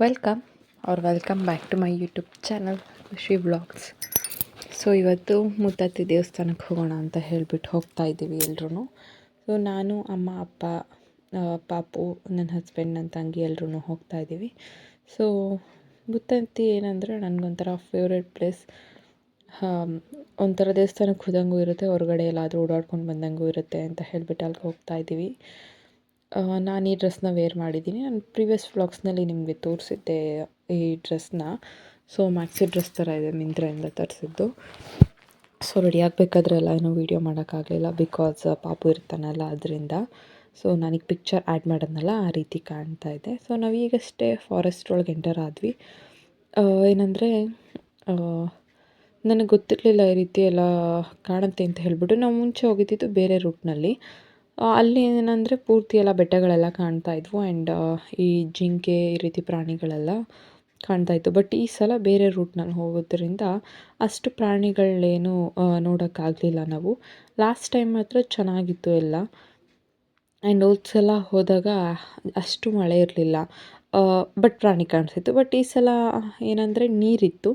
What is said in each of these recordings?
Welcome our welcome back to my YouTube channel Khushi vlogs so ಇವತ್ತು ಮುತ್ತತ್ತಿ ದೇವಸ್ಥಾನಕ್ಕೆ ಹೋಗೋಣ ಅಂತ ಹೇಳಿಬಿಟ್ಟು ಹೋಗ್ತಾ ಇದ್ದೀವಿ ಎಲ್ಲರೂ ಸೊ ನಾನು, ಅಮ್ಮ, ಅಪ್ಪ ಪಾಪು, ನನ್ನ ಹಸ್ಬೆಂಡ್ ನನ್ನ ತಂಗಿ ಎಲ್ಲರೂ ಹೋಗ್ತಾ ಇದ್ದೀವಿ. ಸೊ ಮುತ್ತತ್ತಿ ಏನಂದರೆ ನನಗೊಂಥರ ಫೇವ್ರೆಟ್ ಪ್ಲೇಸ್ ಒಂಥರ ದೇವಸ್ಥಾನಕ್ಕೆ ಹೋದಂಗೂ ಇರುತ್ತೆ, ಹೊರಗಡೆ ಎಲ್ಲಾದರೂ ಓಡಾಡ್ಕೊಂಡು ಬಂದಂಗೂ ಇರುತ್ತೆ ಅಂತ ಹೇಳಿಬಿಟ್ಟು ಅಲ್ಲಿಗೆ ಹೋಗ್ತಾ ಇದ್ದೀವಿ. ನಾನು ಈ ಡ್ರೆಸ್ನ ವೇರ್ ಮಾಡಿದ್ದೀನಿ. ನಾನು ಪ್ರೀವಿಯಸ್ ವ್ಲಾಗ್ಸ್ನಲ್ಲಿ ನಿಮಗೆ ತೋರಿಸಿದ್ದೆ ಈ ಡ್ರೆಸ್ನ. ಸೊ ಮ್ಯಾಕ್ಸಿ ಡ್ರೆಸ್ ಥರ ಇದೆ ಮಿಂತ್ರೆಯಿಂದ ತರಿಸಿದ್ದು. ಸೊ ರೆಡಿ ಆಗಬೇಕಾದ್ರೆ ಎಲ್ಲ ಏನೂ ವೀಡಿಯೋ ಮಾಡೋಕ್ಕಾಗಲಿಲ್ಲ ಬಿಕಾಸ್ ಪಾಪು ಇರ್ತಾನಲ್ಲ ಅದರಿಂದ. ಸೊ ನನಗೆ ಪಿಕ್ಚರ್ ಆ್ಯಡ್ ಮಾಡೋದ್ನಲ್ಲ, ಆ ರೀತಿ ಕಾಣ್ತಾ ಇದೆ. ಸೊ ನಾವು ಈಗಷ್ಟೇ ಫಾರೆಸ್ಟ್ ಒಳಗೆ ಎಂಟರ್ ಆದ್ವಿ. ಏನಂದರೆ ನನಗೆ ಗೊತ್ತಿರಲಿಲ್ಲ ಈ ರೀತಿ ಎಲ್ಲ ಕಾಣುತ್ತೆ ಅಂತ ಹೇಳಿಬಿಟ್ಟು ನಾವು ಮುಂಚೆ ಹೋಗಿದ್ದಿದ್ದು ಬೇರೆ ರೂಟ್ನಲ್ಲಿ ಅಲ್ಲಿ ಏನಂದರೆ ಪೂರ್ತಿ ಎಲ್ಲ ಬೆಟ್ಟಗಳೆಲ್ಲ ಕಾಣ್ತಾ ಇದ್ವು ಆ್ಯಂಡ್ ಈ ಜಿಂಕೆ ಈ ರೀತಿ ಪ್ರಾಣಿಗಳೆಲ್ಲ ಕಾಣ್ತಾ ಇತ್ತು. ಬಟ್ ಈ ಸಲ ಬೇರೆ ರೂಟ್ನಲ್ಲಿ ಹೋಗೋದ್ರಿಂದ ಅಷ್ಟು ಪ್ರಾಣಿಗಳೇನು ನೋಡೋಕ್ಕಾಗಲಿಲ್ಲ ನಾವು. ಲಾಸ್ಟ್ ಟೈಮ್ ಮಾತ್ರ ಚೆನ್ನಾಗಿತ್ತು ಎಲ್ಲ. ಆ್ಯಂಡ್ ಹೋದ ಸಲ ಹೋದಾಗ ಅಷ್ಟು ಮಳೆ ಇರಲಿಲ್ಲ. ಬಟ್ ಪ್ರಾಣಿ ಕಾಣಿಸಿತ್ತು. ಬಟ್ ಈ ಸಲ ಏನಂದರೆ ನೀರಿತ್ತು.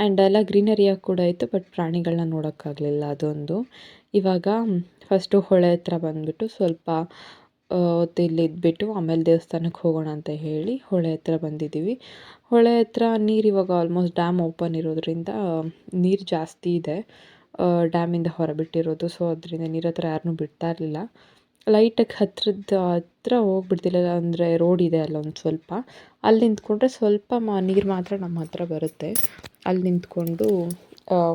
ಆ್ಯಂಡ್ ಎಲ್ಲ ಗ್ರೀನರಿಯಾಗಿ ಕೂಡ ಇತ್ತು ಬಟ್ ಪ್ರಾಣಿಗಳನ್ನ ನೋಡೋಕ್ಕಾಗಲಿಲ್ಲ ಅದೊಂದು. ಇವಾಗ ಫಸ್ಟು ಹೊಳೆ ಹತ್ರ ಬಂದುಬಿಟ್ಟು ಸ್ವಲ್ಪ ಹೊತ್ತು ಇಲ್ಲಿ ಇದ್ಬಿಟ್ಟು ಆಮೇಲೆ ದೇವಸ್ಥಾನಕ್ಕೆ ಹೋಗೋಣ ಅಂತ ಹೇಳಿ ಹೊಳೆ ಹತ್ರ ಬಂದಿದ್ದೀವಿ. ಹೊಳೆ ಹತ್ರ ನೀರು ಇವಾಗ ಆಲ್ಮೋಸ್ಟ್ ಡ್ಯಾಮ್ ಓಪನ್ ಇರೋದ್ರಿಂದ ನೀರು ಜಾಸ್ತಿ ಇದೆ. ಡ್ಯಾಮಿಂದ ಹೊರಬಿಟ್ಟಿರೋದು ಸೊ ಅದರಿಂದ ನೀರು ಹತ್ರ ಯಾರನ್ನೂ ಬಿಡ್ತಾ ಇರಲಿಲ್ಲ. ಲೈಟಾಗಿ ಹತ್ರದ ಹತ್ರ ಹೋಗ್ಬಿಡ್ತಿಲ್ಲ, ಅಂದರೆ ರೋಡ್ ಇದೆ ಅಲ್ಲೊಂದು ಸ್ವಲ್ಪ. ಅಲ್ಲಿ ನಿಂತ್ಕೊಂಡ್ರೆ ಸ್ವಲ್ಪ ಮಾ, ನೀರು ಮಾತ್ರ ನಮ್ಮ ಹತ್ರ ಬರುತ್ತೆ. ಅಲ್ಲಿ ನಿಂತ್ಕೊಂಡು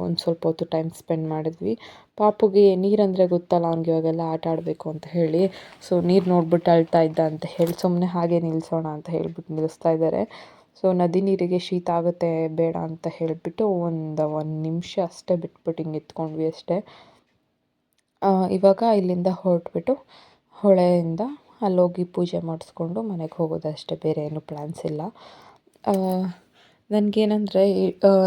ಒಂದು ಸ್ವಲ್ಪ ಹೊತ್ತು ಟೈಮ್ ಸ್ಪೆಂಡ್ ಮಾಡಿದ್ವಿ. ಪಾಪುಗೆ ನೀರಂದರೆ ಗೊತ್ತಲ್ಲ, ಅವ್ನಿಗೆ ಇವಾಗೆಲ್ಲ ಆಟ ಆಡಬೇಕು ಅಂತ ಹೇಳಿ. ಸೊ ನೀರು ನೋಡ್ಬಿಟ್ಟು ಅಳ್ತಾ ಇದ್ದ ಅಂತ ಹೇಳಿ ಸುಮ್ಮನೆ ಹಾಗೆ ನಿಲ್ಲಿಸೋಣ ಅಂತ ಹೇಳಿಬಿಟ್ಟು ನಿಲ್ಲಿಸ್ತಾ ಇದ್ದಾರೆ ಸೊ ನದಿ ನೀರಿಗೆ ಶೀತ ಆಗುತ್ತೆ, ಬೇಡ ಅಂತ ಹೇಳಿಬಿಟ್ಟು ಒಂದು ಒಂದು ನಿಮಿಷ ಅಷ್ಟೇ ಬಿಟ್ಬಿಟ್ಟು ಹಿಂಗೆ ಎತ್ಕೊಂಡ್ವಿ ಅಷ್ಟೇ. ಇವಾಗ ಇಲ್ಲಿಂದ ಹೊರಟ್ಬಿಟ್ಟು ಹೊಳೆಯಿಂದ ಅಲ್ಲೋಗಿ ಪೂಜೆ ಮಾಡಿಸ್ಕೊಂಡು ಮನೆಗೆ ಹೋಗೋದಷ್ಟೇ ಬೇರೆ ಏನು ಪ್ಲ್ಯಾನ್ಸ್ ಇಲ್ಲ. ನನಗೇನಂದರೆ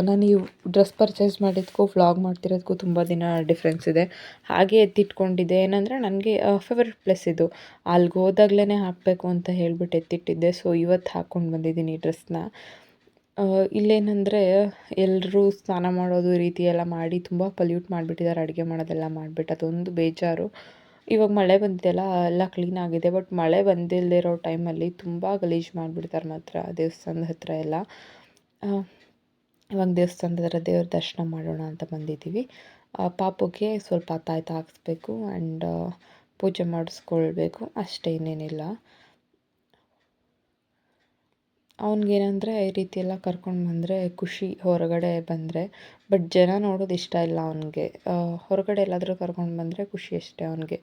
ನಾನು ಈ ಡ್ರೆಸ್ ಪರ್ಚೇಸ್ ಮಾಡಿದ್ದಕ್ಕೂ ವ್ಲಾಗ್ ಮಾಡ್ತಿರೋದಕ್ಕೂ ತುಂಬ ದಿನ ಡಿಫ್ರೆನ್ಸ್ ಇದೆ. ಹಾಗೆ ಎತ್ತಿಟ್ಕೊಂಡಿದ್ದೆ. ಏನಂದರೆ, ನನಗೆ ಫೇವ್ರೆಟ್ ಪ್ಲೇಸ್ ಇದು. ಅಲ್ಲಿಗೆ ಹೋದಾಗ್ಲೇ ಹಾಕಬೇಕು ಅಂತ ಹೇಳ್ಬಿಟ್ಟು ಎತ್ತಿಟ್ಟಿದ್ದೆ. ಸೊ ಇವತ್ತು ಹಾಕ್ಕೊಂಡು ಬಂದಿದ್ದೀನಿ ಈ ಡ್ರೆಸ್ನ ಇಲ್ಲೇನಂದರೆ ಎಲ್ಲರೂ ಸ್ನಾನ ಮಾಡೋದು ಈ ರೀತಿ ಎಲ್ಲ ಮಾಡಿ ತುಂಬ ಪಲ್ಯೂಟ್ ಮಾಡಿಬಿಟ್ಟಿದ್ದಾರೆ, ಅಡುಗೆ ಮಾಡೋದೆಲ್ಲ ಮಾಡಿಬಿಟ್ಟು, ಅದೊಂದು ಬೇಜಾರು. ಇವಾಗ ಮಳೆ ಬಂದಿದೆಯಲ್ಲ, ಎಲ್ಲ ಕ್ಲೀನ್ ಆಗಿದೆ ಬಟ್ ಮಳೆ ಬಂದಿಲ್ಲದೆ ಇರೋ ಟೈಮಲ್ಲಿ ತುಂಬ ಗಲೀಜು ಮಾಡಿಬಿಡ್ತಾರೆ ಮಾತ್ರ ದೇವಸ್ಥಾನದ ಹತ್ತಿರ ಎಲ್ಲ. ಇವಾಗ ದೇವಸ್ಥಾನದ ಹತ್ರ ದೇವ್ರ ದರ್ಶನ ಮಾಡೋಣ ಅಂತ ಬಂದಿದ್ದೀವಿ. ಪಾಪಕ್ಕೆ ಸ್ವಲ್ಪ ತಾಯ್ತ ಹಾಕಿಸ್ಬೇಕು ಆ್ಯಂಡ್ ಪೂಜೆ ಮಾಡಿಸ್ಕೊಳ್ಬೇಕು, ಅಷ್ಟೇ ಇನ್ನೇನಿಲ್ಲ. ಅವ್ನಿಗೇನಂದರೆ ಈ ರೀತಿ ಎಲ್ಲ ಕರ್ಕೊಂಡು ಬಂದರೆ ಖುಷಿ ಹೊರಗಡೆ ಬಂದರೆ, ಬಟ್ ಜನ ನೋಡೋದು ಇಷ್ಟ ಇಲ್ಲ ಅವನಿಗೆ. ಹೊರಗಡೆ ಎಲ್ಲಾದರೂ ಕರ್ಕೊಂಡು ಬಂದರೆ ಖುಷಿ ಅಷ್ಟೇ ಅವನಿಗೆ.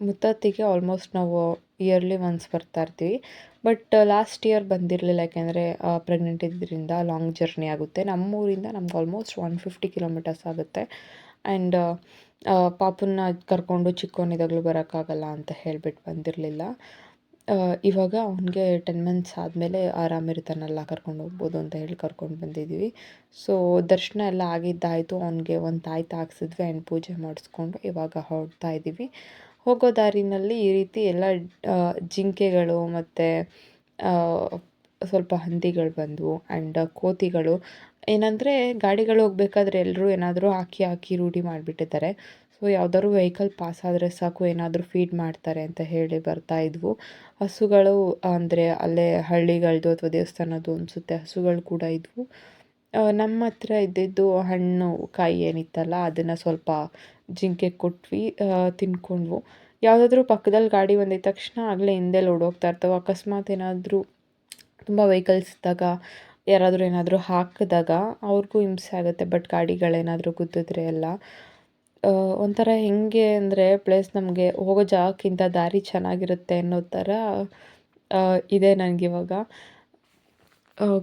ಮುತ್ತತ್ತಿಗೆ ಆಲ್ಮೋಸ್ಟ್ ನಾವು ಇಯರ್ಲಿ ಒನ್ಸ್ ಬರ್ತಾಯಿರ್ತೀವಿ ಬಟ್ ಲಾಸ್ಟ್ ಇಯರ್ ಬಂದಿರಲಿಲ್ಲ, ಯಾಕೆಂದರೆ ಪ್ರೆಗ್ನೆಂಟ್ ಇದ್ದರಿಂದ ಲಾಂಗ್ ಜರ್ನಿ ಆಗುತ್ತೆ. ನಮ್ಮೂರಿಂದ ನಮ್ಗೆ ಆಲ್ಮೋಸ್ಟ್ ಒನ್ ಫಿಫ್ಟಿ ಕಿಲೋಮೀಟರ್ಸ್ ಆಗುತ್ತೆ. ಆ್ಯಂಡ್ ಪಾಪುನ ಕರ್ಕೊಂಡು ಚಿಕ್ಕವನಿದಾಗಲೂ ಬರೋಕ್ಕಾಗಲ್ಲ ಅಂತ ಹೇಳ್ಬಿಟ್ಟು ಬಂದಿರಲಿಲ್ಲ. ಇವಾಗ ಅವನಿಗೆ ಟೆನ್ ಮಂತ್ಸ್ ಆದಮೇಲೆ ಆರಾಮಿರ್ತಾನಲ್ಲ ಕರ್ಕೊಂಡು ಹೋಗ್ಬೋದು ಅಂತ ಹೇಳಿ ಕರ್ಕೊಂಡು ಬಂದಿದ್ದೀವಿ ಸೊ ದರ್ಶನ ಎಲ್ಲ ಆಗಿದ್ದಾಯಿತು. ಅವನಿಗೆ ಒಂದು ತಾಯಿ ಹಾಕ್ಸಿದ್ವಿ ಆ್ಯಂಡ್ ಪೂಜೆ ಮಾಡಿಸ್ಕೊಂಡು ಇವಾಗ ಹೊರಡ್ತಾ ಇದ್ದೀವಿ ಹೋಗೋ ದಾರಿನಲ್ಲಿ ಈ ರೀತಿ ಎಲ್ಲ ಜಿಂಕೆಗಳು ಮತ್ತು ಸ್ವಲ್ಪ ಹಂದಿಗಳು ಬಂದವು ಆ್ಯಂಡ್ ಕೋತಿಗಳು. ಏನಂದರೆ ಗಾಡಿಗಳು ಹೋಗ್ಬೇಕಾದ್ರೆ ಎಲ್ಲರೂ ಏನಾದರೂ ಹಾಕಿ ಹಾಕಿ ರೂಢಿ ಮಾಡಿಬಿಟ್ಟಿದ್ದಾರೆ. ಸೊ ಯಾವ್ದಾದ್ರು ವೆಹಿಕಲ್ ಪಾಸ್ ಆದರೆ ಸಾಕು, ಏನಾದರೂ ಫೀಡ್ ಮಾಡ್ತಾರೆ ಅಂತ ಹೇಳಿ ಬರ್ತಾ ಇದ್ವು. ಹಸುಗಳು ಅಂದರೆ ಅಲ್ಲೇ ಹಳ್ಳಿಗಳದ್ದು ಅಥವಾ ದೇವಸ್ಥಾನದ್ದು ಅನಿಸುತ್ತೆ, ಹಸುಗಳು ಕೂಡ ಇದ್ವು. ನಮ್ಮ ಹತ್ರ ಇದ್ದಿದ್ದು ಹಣ್ಣು, ಕಾಯಿ ಏನಿತ್ತಲ್ಲ, ಅದನ್ನು ಸ್ವಲ್ಪ ಜಿಂಕೆ ಕೊಟ್ವಿ ತಿನ್ಕೊಂಡ್ವು. ಯಾವುದಾದ್ರೂ ಪಕ್ಕದಲ್ಲಿ ಗಾಡಿ ಬಂದಿದ್ದ ತಕ್ಷಣ ಆಗಲೇ ಹಿಂದೆ ಓಡೋಗ್ತಾ ಇರ್ತವೆ. ಅಕಸ್ಮಾತ್ ಏನಾದರೂ ತುಂಬ ವೆಹಿಕಲ್ಸ್ ಇದ್ದಾಗ, ಯಾರಾದರೂ ಏನಾದರೂ ಹಾಕಿದಾಗ ಅವ್ರಿಗೂ ಹಿಂಸೆ ಆಗುತ್ತೆ. ಬಟ್ ಗಾಡಿಗಳೇನಾದರೂ ಗುದ್ದಿದ್ರೆ ಎಲ್ಲ ಒಂಥರ ಹೇಗೆ ಅಂದರೆ ಪ್ಲೇಸ್ ನಮಗೆ ಹೋಗೋ ಜಾಗಕ್ಕಿಂತ ದಾರಿ ಚೆನ್ನಾಗಿರುತ್ತೆ ಅನ್ನೋ ಥರ ಇದೆ ನನಗಿವಾಗ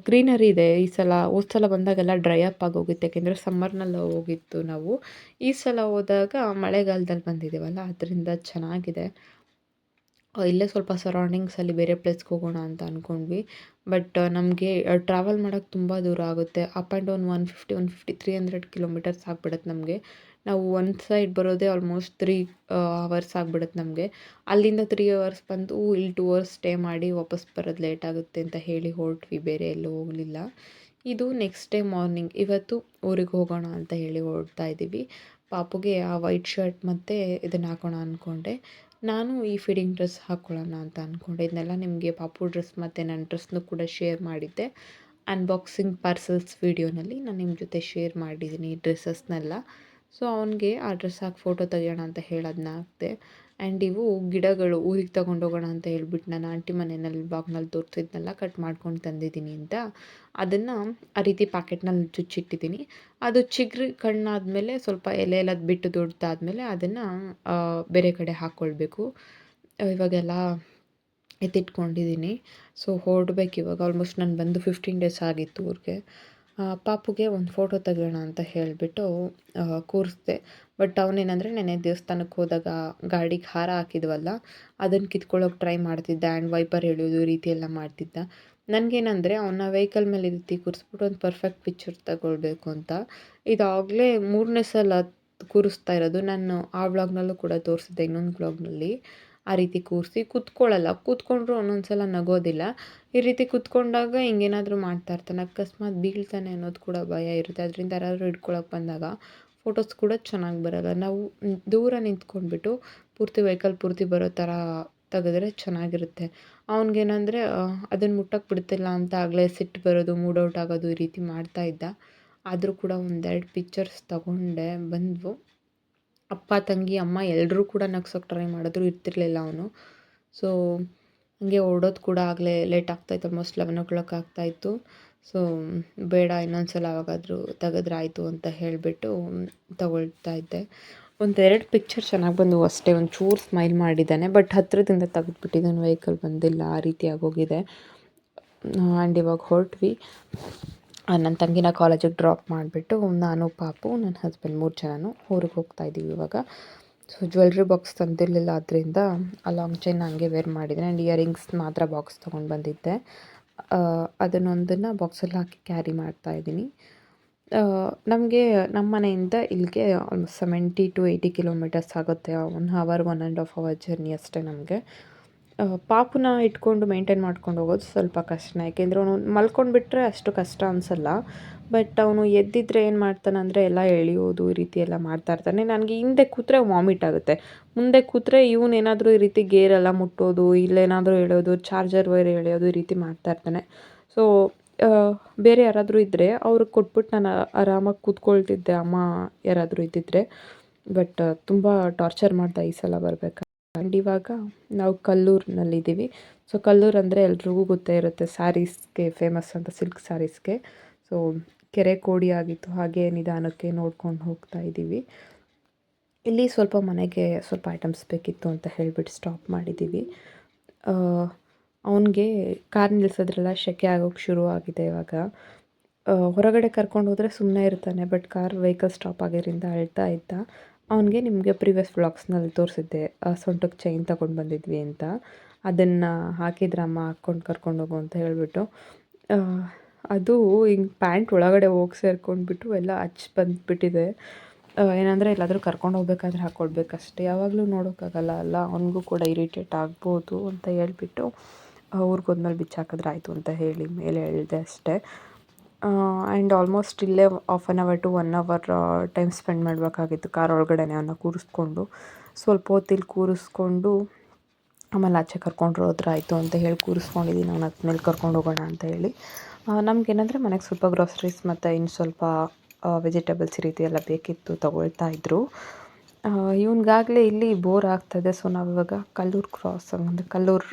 ಗ್ರೀನರಿ ಇದೆ ಈ ಸಲ. ಹೋದ ಸಲ ಬಂದಾಗೆಲ್ಲ ಡ್ರೈ ಅಪ್ ಆಗೋಗಿತ್ತು ಯಾಕೆಂದರೆ ಸಮ್ಮರ್ನಲ್ಲಿ ಹೋಗಿತ್ತು ನಾವು. ಈ ಸಲ ಹೋದಾಗ ಮಳೆಗಾಲದಲ್ಲಿ ಬಂದಿದ್ದೀವಲ್ಲ, ಅದರಿಂದ ಚೆನ್ನಾಗಿದೆ. ಇಲ್ಲೇ ಸ್ವಲ್ಪ ಸರೌಂಡಿಂಗ್ಸಲ್ಲಿ ಬೇರೆ ಪ್ಲೇಸ್ಗೆ ಹೋಗೋಣ ಅಂತ ಅಂದ್ಕೊಂಡ್ವಿ ಬಟ್ ನಮಗೆ ಟ್ರಾವೆಲ್ ಮಾಡೋಕ್ಕೆ ತುಂಬ ದೂರ ಆಗುತ್ತೆ. Up and down one fifty one fifty three hundred kilometers ಆಗ್ಬಿಡತ್ತೆ ನಮಗೆ. ನಾವು ಒಂದು ಸೈಡ್ ಬರೋದೇ ಆಲ್ಮೋಸ್ಟ್ ತ್ರೀ ಅವರ್ಸ್ ಆಗ್ಬಿಡುತ್ತೆ ನಮಗೆ. ಅಲ್ಲಿಂದ ತ್ರೀ ಅವರ್ಸ್ ಬಂದು ಇಲ್ಲಿ ಟೂ ಅವರ್ಸ್ ಸ್ಟೇ ಮಾಡಿ ವಾಪಸ್ ಬರೋದು ಲೇಟ್ ಆಗುತ್ತೆ ಅಂತ ಹೇಳಿ ಹೊರಟ್ವಿ. ಬೇರೆ ಎಲ್ಲೂ ಹೋಗಲಿಲ್ಲ. ಇದು ನೆಕ್ಸ್ಟ್ ಡೇ ಮಾರ್ನಿಂಗ್ ಇವತ್ತು ಊರಿಗೆ ಹೋಗೋಣ ಅಂತ ಹೇಳಿ ಹೊರಡ್ತಾ ಇದ್ದೀವಿ ಪಾಪುಗೆ ಆ ವೈಟ್ ಶರ್ಟ್ ಮತ್ತು ಇದನ್ನು ಹಾಕೋಣ ಅಂದ್ಕೊಂಡೆ ನಾನು ಈ ಫಿಟ್ಟಿಂಗ್ ಡ್ರೆಸ್ ಹಾಕ್ಕೊಳ್ಳೋಣ ಅಂತ ಅಂದ್ಕೊಂಡೆ ಇದನ್ನೆಲ್ಲ ನಿಮಗೆ ಪಾಪು ಡ್ರೆಸ್ ಮತ್ತು ನನ್ನ ಡ್ರೆಸ್ನು ಕೂಡ ಶೇರ್ ಮಾಡಿದ್ದೆ. ಅನ್ಬಾಕ್ಸಿಂಗ್ ಪಾರ್ಸಲ್ಸ್ ವೀಡಿಯೋನಲ್ಲಿ ನಾನು ನಿಮ್ಮ ಜೊತೆ ಶೇರ್ ಮಾಡಿದ್ದೀನಿ ಡ್ರೆಸ್ಸಸ್ನೆಲ್ಲ. ಸೊ ಅವನಿಗೆ ಆ ಡ್ರೆಸ್ ಹಾಕಿ ಫೋಟೋ ತೆಗಿಯೋಣ ಅಂತ ಹೇಳೋದನ್ನ ಹಾಕ್ದೆ ಆ್ಯಂಡ್ ಇವು ಗಿಡಗಳು ಊರಿಗೆ ತಗೊಂಡೋಗೋಣ ಅಂತ ಹೇಳ್ಬಿಟ್ಟು ನಾನು ಆಂಟಿ ಮನೆಯಲ್ಲಿ ಬಾಗ್ನಲ್ಲಿ ತೋರಿಸಿದ್ನೆಲ್ಲ ಕಟ್ ಮಾಡ್ಕೊಂಡು ತಂದಿದ್ದೀನಿ ಅಂತ. ಅದನ್ನು ಆ ರೀತಿ ಪ್ಯಾಕೆಟ್ನಲ್ಲಿ ಚುಚ್ಚಿಟ್ಟಿದ್ದೀನಿ. ಅದು ಚಿಗ್ರಿ ಕಣ್ಣಾದಮೇಲೆ ಸ್ವಲ್ಪ ಎಲೆ ಎಲ್ಲ ಬಿಟ್ಟು ದೊಡ್ಡದಾದ್ಮೇಲೆ ಅದನ್ನು ಬೇರೆ ಕಡೆ ಹಾಕ್ಕೊಳ್ಬೇಕು ಇವಾಗೆಲ್ಲ ಎತ್ತಿಟ್ಕೊಂಡಿದ್ದೀನಿ. ಸೊ ಹೊರಡ್ಬೇಕು ಇವಾಗ. ಆಲ್ಮೋಸ್ಟ್ ನಾನು ಬಂದು ಫಿಫ್ಟೀನ್ ಡೇಸ್ ಆಗಿತ್ತು ಊರಿಗೆ. ಪಾಪುಗೆ ಒಂದು ಫೋಟೋ ತೆಗೆಯೋಣ ಅಂತ ಹೇಳಿಬಿಟ್ಟು ಕೂರಿಸ್ದೆ. ಬಟ್ ಅವನೇನಂದರೆ ನೆನ್ನೆ ದೇವಸ್ಥಾನಕ್ಕೆ ಹೋದಾಗ ಗಾಡಿಗೆ ಹಾರ ಹಾಕಿದ್ವಲ್ಲ, ಅದನ್ನು ಕಿತ್ಕೊಳ್ಳೋಕೆ ಟ್ರೈ ಮಾಡ್ತಿದ್ದ ಆ್ಯಂಡ್ ವೈಪರ್ ಎಳೆಯೋದು ಈ ರೀತಿ ಎಲ್ಲ ಮಾಡ್ತಿದ್ದ. ನನಗೇನಂದರೆ ಅವನ್ನ ವೆಹಿಕಲ್ ಮೇಲೆ ಈ ರೀತಿ ಕೂರಿಸ್ಬಿಟ್ಟು ಒಂದು ಪರ್ಫೆಕ್ಟ್ ಪಿಕ್ಚರ್ ತಗೊಳ್ಬೇಕು ಅಂತ. ಇದಾಗಲೇ ಮೂರನೇ ಸಲ ಕೂರಿಸ್ತಾ ಇರೋದು. ನಾನು ಆ ವ್ಲಾಗ್ನಲ್ಲೂ ಕೂಡ ತೋರಿಸಿದ್ದೆ ಇನ್ನೊಂದು ವ್ಲಾಗ್ನಲ್ಲಿ ಆ ರೀತಿ ಕೂರಿಸಿ ಕೂತ್ಕೊಳ್ಳಲ್ಲ, ಕೂತ್ಕೊಂಡ್ರು ಒಂದೊಂದು ಸಲ ನಗೋದಿಲ್ಲ. ಈ ರೀತಿ ಕೂತ್ಕೊಂಡಾಗ ಹಿಂಗೇನಾದರೂ ಮಾಡ್ತಾ ಇರ್ತಾನೆ. ಅಕಸ್ಮಾತ್ ಬೀಳ್ತಾನೆ ಅನ್ನೋದು ಕೂಡ ಭಯ ಇರುತ್ತೆ. ಅದರಿಂದ ಯಾರಾದರೂ ಹಿಡ್ಕೊಳಕ್ಕೆ ಬಂದಾಗ ಫೋಟೋಸ್ ಕೂಡ ಚೆನ್ನಾಗಿ ಬರೋಲ್ಲ. ನಾವು ದೂರ ನಿಂತ್ಕೊಂಡ್ಬಿಟ್ಟು ಪೂರ್ತಿ ವೆಹಿಕಲ್ ಪೂರ್ತಿ ಬರೋ ಥರ ತೆಗೆದ್ರೆ ಚೆನ್ನಾಗಿರುತ್ತೆ. ಅವ್ನಿಗೇನಂದರೆ ಅದನ್ನು ಮುಟ್ಟಕ್ಕೆ ಬಿಡ್ತಿಲ್ಲ ಅಂತ ಆಗಲೇ ಸಿಟ್ಟು ಬರೋದು, ಮೂಡ್ ಔಟ್ ಆಗೋದು ಈ ರೀತಿ ಮಾಡ್ತಾ ಇದ್ದ. ಆದರೂ ಕೂಡ ಒಂದೆರಡು ಪಿಕ್ಚರ್ಸ್ ತಗೊಂಡೆ, ಬಂದವು. ಅಪ್ಪ, ತಂಗಿ, ಅಮ್ಮ ಎಲ್ಲರೂ ಕೂಡ ನಗ್ಸೋಕೆ ಟ್ರೈ ಮಾಡಿದ್ರು, ಇರ್ತಿರ್ಲಿಲ್ಲ ಅವನು. ಸೊ, ಹಂಗೆ ಓಡೋದು ಕೂಡ ಆಗಲೇ ಲೇಟ್ ಆಗ್ತಾಯಿತ್ತು ಆಲ್ಮೋಸ್ಟ್ ಲೆವೆನ್ ಓ ಕ್ಲಾಕ್ ಆಗ್ತಾಯಿತ್ತು ಸೊ ಬೇಡ ಇನ್ನೊಂದು ಸಲ ಯಾವಾಗಾದರೂ ತೆಗೆದ್ರಾಯ್ತು ಅಂತ ಹೇಳಿಬಿಟ್ಟು ತಗೊಳ್ತಾ ಇದ್ದೆ. ಒಂದೆರಡು ಪಿಕ್ಚರ್ ಚೆನ್ನಾಗಿ ಬಂದವು ಅಷ್ಟೇ, ಒಂದು ಚೂರು ಸ್ಮೈಲ್ ಮಾಡಿದ್ದಾನೆ ಬಟ್ ಹತ್ತಿರದಿಂದ ತೆಗೆದ್ಬಿಟ್ಟಿದ್ದಾನೆ ವೆಹಿಕಲ್ ಬಂದಿಲ್ಲ, ಆ ರೀತಿ ಆಗೋಗಿದೆ. ಆ್ಯಂಡ್ ಇವಾಗ ಹೊರಟ್ವಿ. ನನ್ನ ತಂಗಿನ ಕಾಲೇಜಿಗೆ ಡ್ರಾಪ್ ಮಾಡಿಬಿಟ್ಟು ನಾನು, ಪಾಪು ನನ್ನ ಹಸ್ಬೆಂಡ್ ಮೂರು ಜನನು ಊರಿಗೆ ಹೋಗ್ತಾ ಇದ್ದೀವಿ ಇವಾಗ. ಸೊ ಜ್ಯುವೆಲ್ರಿ ಬಾಕ್ಸ್ ತಂದಿರಲಿಲ್ಲ ಆದ್ದರಿಂದ ಆ ಲಾಂಗ್ ಚೈನ್ ಹಂಗೆ ವೇರ್ ಮಾಡಿದ್ದೆ. ಆ್ಯಂಡ್ ಇಯರಿಂಗ್ಸ್ ಮಾತ್ರ ಬಾಕ್ಸ್ ತೊಗೊಂಡು ಬಂದಿದ್ದೆ. ಅದನ್ನೊಂದನ್ನು ಬಾಕ್ಸಲ್ಲಿ ಹಾಕಿ ಕ್ಯಾರಿ ಮಾಡ್ತಾ ಇದ್ದೀನಿ. ನಮಗೆ ನಮ್ಮ ಮನೆಯಿಂದ ಇಲ್ಲಿಗೆ almost seventy to eighty kilometers ಆಗುತ್ತೆ. One hour one and half hour journey ಅಷ್ಟೇ ನಮಗೆ. ಪಾಪುನ ಇಟ್ಕೊಂಡು ಮೇಂಟೈನ್ ಮಾಡ್ಕೊಂಡು ಹೋಗೋದು ಸ್ವಲ್ಪ ಕಷ್ಟ ಯಾಕೆಂದರೆ ಅವನು ಮಲ್ಕೊಂಡ್ಬಿಟ್ರೆ ಅಷ್ಟು ಕಷ್ಟ ಅನಿಸಲ್ಲ. ಬಟ್ ಅವನು ಎದ್ದಿದ್ರೆ ಏನು ಮಾಡ್ತಾನೆ ಅಂದರೆ ಎಲ್ಲ ಎಳೆಯೋದು, ಈ ರೀತಿ ಎಲ್ಲ ಮಾಡ್ತಾ ಇರ್ತಾನೆ. ನನಗೆ ಹಿಂದೆ ಕೂತ್ರೆ ವಾಮಿಟ್ ಆಗುತ್ತೆ. ಮುಂದೆ ಕೂತ್ರೆ ಏನಾದರೂ ಈ ರೀತಿ ಗೇರ್ ಎಲ್ಲ ಮುಟ್ಟೋದು ಇಲ್ಲೇನಾದರೂ ಎಳೆಯೋದು ಚಾರ್ಜರ್ ವೈರ್ ಎಳೆಯೋದು ಈ ರೀತಿ ಮಾಡ್ತಾ ಇರ್ತಾನೆ. ಸೊ ಬೇರೆ ಯಾರಾದರೂ ಇದ್ದರೆ ಅವ್ರಿಗೆ ಕೊಟ್ಬಿಟ್ಟು ನಾನು ಆರಾಮಾಗಿ ಕೂತ್ಕೊಳ್ತಿದ್ದೆ. ಅಮ್ಮ ಯಾರಾದರೂ ಇದ್ದಿದ್ದರೆ ಬಟ್ ತುಂಬ ಟಾರ್ಚರ್ ಮಾಡ್ತಾ ಈ ಸಲ ಬರಬೇಕಾ ಆ್ಯಂಡ್ ಇವಾಗ ನಾವು ಕಲ್ಲೂರಿನಲ್ಲಿದ್ದೀವಿ. ಸೊ ಕಲ್ಲೂರು ಅಂದರೆ ಎಲ್ರಿಗೂ ಗೊತ್ತೇ ಇರುತ್ತೆ ಸ್ಯಾರೀಸ್ಗೆ ಫೇಮಸ್ ಅಂತ ಸಿಲ್ಕ್ ಸ್ಯಾರೀಸ್ಗೆ ಸೊ ಕೆರೆ ಕೋಡಿ ಆಗಿತ್ತು, ಹಾಗೆ ನಿಧಾನಕ್ಕೆ ನೋಡ್ಕೊಂಡು ಹೋಗ್ತಾ ಇದ್ದೀವಿ. ಇಲ್ಲಿ ಸ್ವಲ್ಪ ಮನೆಗೆ ಸ್ವಲ್ಪ ಐಟಮ್ಸ್ ಬೇಕಿತ್ತು ಅಂತ ಹೇಳಿಬಿಟ್ಟು ಸ್ಟಾಪ್ ಮಾಡಿದ್ದೀವಿ. ಅವನಿಗೆ ಕಾರ್ ನಿಲ್ಸೋದ್ರೆಲ್ಲ ಶೆಕೆ ಆಗೋಕ್ಕೆ ಶುರು ಆಗಿದೆ ಇವಾಗ. ಹೊರಗಡೆ ಕರ್ಕೊಂಡು ಹೋದರೆ ಸುಮ್ಮನೆ ಇರ್ತಾನೆ ಬಟ್ ಕಾರ್ ವೆಹಿಕಲ್ ಸ್ಟಾಪ್ ಆಗಿದ್ದರಿಂದ ಅಳ್ತಾ ಇದ್ದ. ಅವನಿಗೆ ನಿಮಗೆ ಪ್ರೀವಿಯಸ್ ವ್ಲಾಗ್ಸ್ನಲ್ಲಿ ತೋರಿಸಿದ್ದೆ ಸೊಂಟಕ್ಕೆ ಚೈನ್ ತಗೊಂಡು ಬಂದಿದ್ವಿ ಅಂತ. ಅದನ್ನು ಹಾಕಿದ್ರಮ್ಮ ಹಾಕ್ಕೊಂಡು ಕರ್ಕೊಂಡು ಹೋಗು ಅಂತ ಹೇಳಿಬಿಟ್ಟು ಅದು ಹಿಂಗೆ ಪ್ಯಾಂಟ್ ಒಳಗಡೆ ಹೋಗಿ ಸೇರ್ಕೊಂಡ್ಬಿಟ್ಟು ಎಲ್ಲ ಹಚ್ಚಿ ಬಂದುಬಿಟ್ಟಿದೆ. ಏನಂದರೆ ಎಲ್ಲಾದರೂ ಕರ್ಕೊಂಡು ಹೋಗ್ಬೇಕಾದ್ರೆ ಹಾಕ್ಕೊಳ್ಬೇಕಷ್ಟೇ ಯಾವಾಗಲೂ ನೋಡೋಕ್ಕಾಗಲ್ಲ ಅಲ್ಲ, ಅವನಿಗೂ ಕೂಡ ಇರಿಟೇಟ್ ಆಗ್ಬೋದು ಅಂತ ಹೇಳ್ಬಿಟ್ಟು ಹೋದ್ಮೇಲೆ ಬಿಚ್ಚಾಕಿದ್ರೆ ಆಯಿತು ಅಂತ ಹೇಳಿ ಮೇಲೆ ಹೇಳಿದೆ ಅಷ್ಟೇ. ಆ್ಯಂಡ್ ಆಲ್ಮೋಸ್ಟ್ ಇಲ್ಲೇ half an hour to one hour time spend ಮಾಡಬೇಕಾಗಿತ್ತು ಕಾರ್ ಒಳಗಡೆನೆ ಅವನ್ನ ಕೂರಿಸ್ಕೊಂಡು. ಸ್ವಲ್ಪ ಹೊತ್ತಿಲ್ಲಿ ಕೂರಿಸ್ಕೊಂಡು ಆಮೇಲೆ ಆಚೆ ಕರ್ಕೊಂಡು ಹೋದ್ರೆ ಆಯಿತು ಅಂತ ಹೇಳಿ ಕೂರಿಸ್ಕೊಂಡಿದ್ದೀನಿ ಅದ್ರ ಮೇಲೆ ಕರ್ಕೊಂಡು ಹೋಗೋಣ ಅಂತ ಹೇಳಿ. ನಮಗೇನಂದರೆ ಮನೆಗೆ ಸ್ವಲ್ಪ ಗ್ರಾಸರೀಸ್ ಮತ್ತು ಇನ್ನು ಸ್ವಲ್ಪ ವೆಜಿಟೇಬಲ್ಸ್ ಈ ರೀತಿ ಎಲ್ಲ ಬೇಕಿತ್ತು ತೊಗೊಳ್ತಾ ಇದ್ದರು ಇವನಿಗಾಗಲೇ ಇಲ್ಲಿ ಬೋರ್ ಆಗ್ತದೆ. ಸೊ ನಾವಿವಾಗ ಕಲ್ಲೂರು ಕ್ರಾಸ್ ಅಂದರೆ ಕಲ್ಲೂರು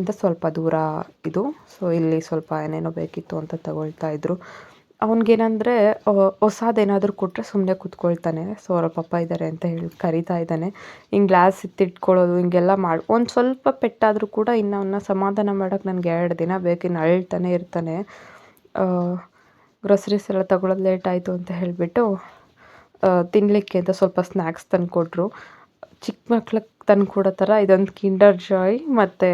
ಇಂದ ಸ್ವಲ್ಪ ದೂರ ಇದು. ಸೊ ಇಲ್ಲಿ ಸ್ವಲ್ಪ ಏನೇನೋ ಬೇಕಿತ್ತು ಅಂತ ತಗೊಳ್ತಾ ಇದ್ದರು ಅವ್ನಿಗೇನಂದರೆ ಹೊಸಾದೇನಾದರೂ ಕೊಟ್ಟರೆ ಸುಮ್ಮನೆ ಕೂತ್ಕೊಳ್ತಾನೆ. ಸೊ ಅವರ ಪಪ್ಪ ಇದ್ದಾರೆ ಅಂತ ಹೇಳಿ ಕರಿತಾ ಇದ್ದಾನೆ. ಹಿಂಗೆ ಗ್ಲಾಸ್ ಎತ್ತಿಟ್ಕೊಳ್ಳೋದು ಹಿಂಗೆಲ್ಲ ಮಾಡಿ, ಒಂದು ಸ್ವಲ್ಪ ಪೆಟ್ಟಾದರೂ ಕೂಡ ಇನ್ನು ಅವನ್ನ ಸಮಾಧಾನ ಮಾಡೋಕ್ಕೆ ನನಗೆ ಎರಡು ದಿನ ಬೇಕು. ಇನ್ನು ಅಳ್ತಾನೆ ಇರ್ತಾನೆ. ಗ್ರೋಸರೀಸ್ ಎಲ್ಲ ತಗೊಳ್ಳೋದು ಲೇಟ್ ಆಯಿತು ಅಂತ ಹೇಳಿಬಿಟ್ಟು ತಿನ್ನಲಿಕ್ಕೆ ಅಂತ ಸ್ವಲ್ಪ ಸ್ನ್ಯಾಕ್ಸ್ ತಂದು ಕೊಟ್ಟರು ಚಿಕ್ಕ ಮಕ್ಳಿಗೆ ತಂದು ಕೊಡೋ ಇದೊಂದು ಕಿಂಡರ್ ಜಾಯ್ ಮತ್ತು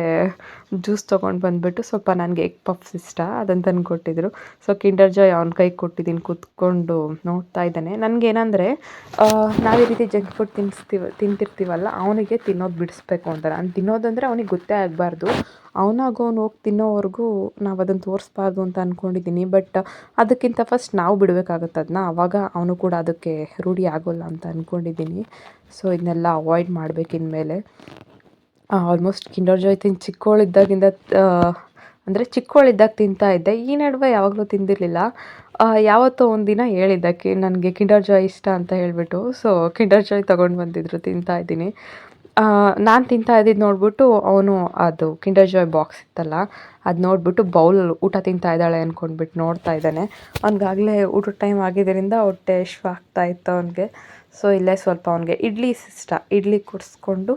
ಜ್ಯೂಸ್ ತೊಗೊಂಡು ಬಂದುಬಿಟ್ಟು ಸ್ವಲ್ಪ ನನಗೆ ಎಗ್ ಪಫ್ಸ್ ಇಷ್ಟ ಅದನ್ನು ತಂದು ಕೊಟ್ಟಿದ್ರು. ಸೊ ಕಿಂಡರ್ ಜಾಯ್ ಅವ್ನ ಕೈಗೆ ಕೊಟ್ಟಿದ್ದೀನಿ ಕುತ್ಕೊಂಡು ನೋಡ್ತಾ ಇದ್ದಾನೆ. ನನಗೇನಂದರೆ ನಾವು ಈ ರೀತಿ ಜಂಕ್ ಫುಡ್ ತಿನ್ನಿಸ್ತೀವಿ ತಿಂತಿರ್ತೀವಲ್ಲ, ಅವನಿಗೆ ತಿನ್ನೋದು ಬಿಡಿಸ್ಬೇಕು ಅಂತ ನಾನು ತಿನ್ನೋದಂದರೆ ಅವನಿಗೆ ಗೊತ್ತೇ ಆಗಬಾರ್ದು. ಅವನಾಗ ಅವ್ನು ಹೋಗಿ ತಿನ್ನೋವರೆಗೂ ನಾವು ಅದನ್ನು ತೋರಿಸ್ಬಾರ್ದು ಅಂತ ಅಂದ್ಕೊಂಡಿದ್ದೀನಿ ಬಟ್ ಅದಕ್ಕಿಂತ ಫಸ್ಟ್ ನಾವು ಬಿಡಬೇಕಾಗುತ್ತೆ ಅದನ್ನ ಆವಾಗ ಅವನು ಕೂಡ ಅದಕ್ಕೆ ರೂಢಿ ಆಗೋಲ್ಲ ಅಂತ ಅಂದ್ಕೊಂಡಿದ್ದೀನಿ ಸೊ ಇದನ್ನೆಲ್ಲ ಅವಾಯ್ಡ್ ಮಾಡ್ಬೇಕು ಇನ್ಮೇಲೆ ಆಲ್ಮೋಸ್ಟ್ ಕಿಂಡರ್ ಜಾಯ್ ತಿಂದು ಚಿಕ್ಕವಳಿದ್ದಾಗಿಂದ ಅಂದರೆ ಚಿಕ್ಕವಳಿದ್ದಾಗ ತಿಂತಾ ಇದ್ದೆ. ಈ ನಡುವೆ ಯಾವಾಗಲೂ ತಿಂದಿರಲಿಲ್ಲ. ಯಾವತ್ತೋ ಒಂದಿನ ಹೇಳಿದ್ದಕ್ಕೆ ನನಗೆ ಕಿಂಡರ್ ಜಾಯ್ ಇಷ್ಟ ಅಂತ ಹೇಳಿಬಿಟ್ಟು ಸೊ ಕಿಂಡರ್ ಜಾಯ್ ತೊಗೊಂಡು ಬಂದಿದ್ರು, ತಿಂತಾ ಇದ್ದೀನಿ. ನಾನು ತಿಂತಾ ಇದ್ದಿದ್ದು ನೋಡಿಬಿಟ್ಟು ಅವನು ಅದು ಕಿಂಡರ್ ಜಾಯ್ ಬಾಕ್ಸ್ ಇತ್ತಲ್ಲ, ಅದು ನೋಡಿಬಿಟ್ಟು ಬೌಲ್ ಊಟ ತಿಂತಾ ಇದ್ದಾಳೆ ಅಂದ್ಕೊಂಡ್ಬಿಟ್ಟು ನೋಡ್ತಾ ಇದ್ದಾನೆ. ಅವ್ನಿಗಾಗಲೇ ಊಟದ ಟೈಮ್ ಆಗಿದ್ದರಿಂದ ಹೊಟ್ಟೆ ಹಶ್ವ್ ಆಗ್ತಾ ಇತ್ತು ಅವನಿಗೆ. ಸೊ ಇಲ್ಲೇ ಸ್ವಲ್ಪ ಅವನಿಗೆ ಇಡ್ಲಿ ಇಷ್ಟ, ಇಡ್ಲಿ ಕೊಡಿಸ್ಕೊಂಡು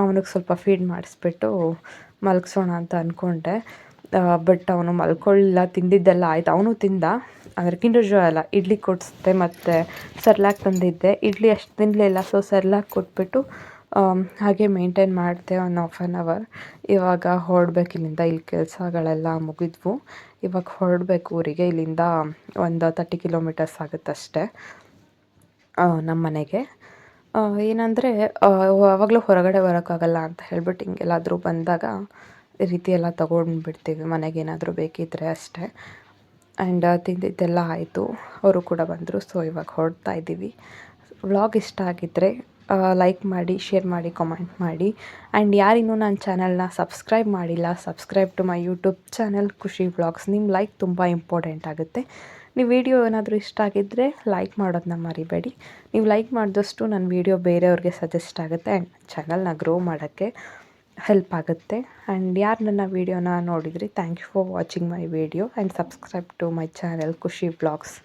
ಅವನಿಗೆ ಸ್ವಲ್ಪ ಫೀಡ್ ಮಾಡಿಸ್ಬಿಟ್ಟು ಮಲಗಿಸೋಣ ಅಂತ ಅಂದ್ಕೊಂಡೆ ಬಟ್ ಅವನು ಮಲ್ಕೊಳ್ಳಿಲ್ಲ ತಿಂದಿದ್ದೆಲ್ಲ ಆಯ್ತು. ಅವನು ತಿಂದ, ಅಂದರೆ ಕಿಂಡರ್ ಜಾಯ್ ಅಲ್ಲ, ಇಡ್ಲಿ ಕೊಡಿಸ್ದೆ ಮತ್ತು ಸರ್ಲಾಕ್ ತಂದಿದ್ದೆ. ಇಡ್ಲಿ ಅಷ್ಟು ತಿನ್ನಲಿಲ್ಲ ಸೊ ಸರ್ಲಾಕ್ ಕೊಟ್ಬಿಟ್ಟು ಹಾಗೆ ಮೇಂಟೈನ್ ಮಾಡಿದೆ ಒನ್ ಆಫ್ ಆನ್ ಅವರ್ ಇವಾಗ ಹೊರಡ್ಬೇಕು ಇಲ್ಲಿಂದ, ಇಲ್ಲಿ ಕೆಲಸಗಳೆಲ್ಲ ಮುಗಿದ್ವು. ಇವಾಗ ಹೊರಡ್ಬೇಕು ಊರಿಗೆ, ಇಲ್ಲಿಂದ ಒಂದು ತರ್ಟಿ ಕಿಲೋಮೀಟರ್ಸ್ ಆಗುತ್ತಷ್ಟೇ ನಮ್ಮ ಮನೆಗೆ ಏನಂದರೆ ಯಾವಾಗಲೂ ಹೊರಗಡೆ ಬರೋಕ್ಕಾಗಲ್ಲ ಅಂತ ಹೇಳ್ಬಿಟ್ಟು ಹಿಂಗೆಲ್ಲಾದರೂ ಬಂದಾಗ ಈ ರೀತಿ ಎಲ್ಲ ತೊಗೊಂಡು ಬಿಡ್ತೀವಿ ಮನೆಗೆ ಏನಾದರೂ ಬೇಕಿದ್ದರೆ ಅಷ್ಟೇ. ಆ್ಯಂಡ್ ತಿಂದಿದ್ದೆಲ್ಲ ಆಯಿತು. ಅವರು ಕೂಡ ಬಂದರು. ಸೊ ಇವಾಗ ಹೊರಡ್ತಾ ಇದ್ದೀವಿ. ವ್ಲಾಗ್ ಇಷ್ಟ ಆಗಿದ್ದರೆ ಲೈಕ್ ಮಾಡಿ ಶೇರ್ ಮಾಡಿ ಕಾಮೆಂಟ್ ಮಾಡಿ. ಆ್ಯಂಡ್ ಯಾರಿನ್ನೂ ನನ್ನ ಚಾನಲ್ನ ಸಬ್ಸ್ಕ್ರೈಬ್ ಮಾಡಿಲ್ಲ subscribe to my YouTube channel Khushi vlogs ನಿಮ್ಮ ಲೈಕ್ ತುಂಬ ಇಂಪಾರ್ಟೆಂಟ್ ಆಗುತ್ತೆ. ನೀವು ವಿಡಿಯೋ ಏನಾದರೂ ಇಷ್ಟ ಆಗಿದ್ದರೆ ಲೈಕ್ ಮಾಡೋದನ್ನ ಮರಿಬೇಡಿ. ನೀವು ಲೈಕ್ ಮಾಡಿದಷ್ಟು ನನ್ನ ವಿಡಿಯೋ ಬೇರೆಯವ್ರಿಗೆ ಸಜೆಸ್ಟ್ ಆಗುತ್ತೆ ಆ್ಯಂಡ್ ಚಾನಲ್ನ ಗ್ರೋ ಮಾಡೋಕ್ಕೆ ಹೆಲ್ಪ್ ಆಗುತ್ತೆ. ಆ್ಯಂಡ್ ಯಾರು ನನ್ನ ವೀಡಿಯೋನ ನೋಡಿದ್ರಿ, thank you for watching my video and subscribe to my channel Khushi vlogs.